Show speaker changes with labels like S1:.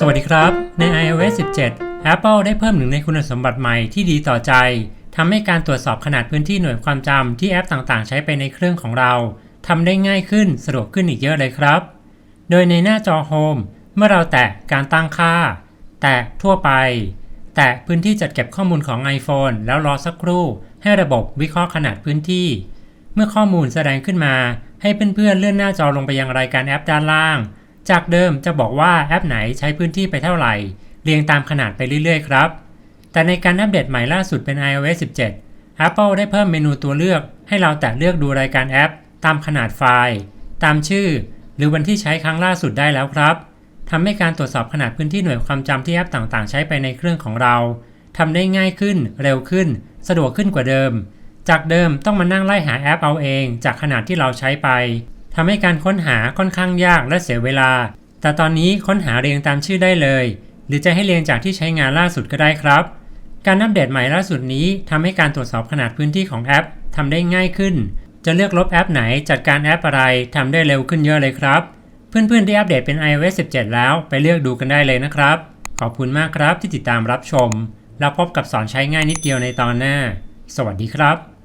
S1: สวัสดีครับ ใน iOS 17 Apple ได้เพิ่มหนึ่งในคุณสมบัติใหม่ที่ดีต่อใจทำให้การตรวจสอบขนาดพื้นที่หน่วยความจำที่แอปต่างๆ ใช้ไปในเครื่องของเราทำได้ง่ายขึ้นสะดวกขึ้นอีกเยอะเลยครับ โดยในหน้าจอ Home เมื่อเราแตะการตั้งค่า แตะทั่วไป แตะพื้นที่จัดเก็บข้อมูลของ iPhone แล้วรอสักครู่ ให้ระบบวิเคราะห์ขนาดพื้นที่ เมื่อข้อมูลแสดงขึ้นมา ให้เพื่อนๆเลื่อนหน้าจอลงไปยังรายการแอปด้านล่าง จากเดิมจะบอกว่าแอปไหนใช้พื้นที่ไปเท่าไหร่ เรียงตามขนาดไปเรื่อยๆครับ แต่ในการอัปเดตใหม่ล่าสุดเป็น iOS 17 Apple ได้เพิ่มเมนูตัวเลือกให้เราแตะเลือกดูรายการแอป ตามขนาดไฟล์ ตามชื่อ หรือวันที่ใช้ครั้งล่าสุดได้แล้วครับทำให้การตรวจสอบขนาดพื้นที่หน่วยความจำที่แอปต่างๆ ใช้ไปในเครื่องของเราทำได้ง่ายขึ้น เร็วขึ้น สะดวกขึ้นกว่าเดิม จากเดิมต้องมานั่งไล่หาแอปเอาเอง จากขนาดที่เราใช้ไป ทำให้การค้นหาค่อนข้างยากและเสียเวลา แต่ตอนนี้ค้นหาเรียงตามชื่อได้เลย หรือจะให้เรียงจากที่ใช้งานล่าสุดก็ได้ครับ การอัปเดตใหม่ล่าสุดนี้ทำให้การตรวจสอบขนาดพื้นที่ของแอปทำได้ง่ายขึ้น จะเลือกลบแอปไหนจัดการแอปอะไรทำได้เร็วขึ้นเยอะเลยครับ เพื่อนๆที่อัปเดตเป็น iOS 17 แล้วไปเลือกดูกันได้เลยนะครับ ขอบคุณมากครับที่ติดตามรับชม แล้วพบกับสอนใช้ง่ายนิดเดียวในตอนหน้า สวัสดีครับ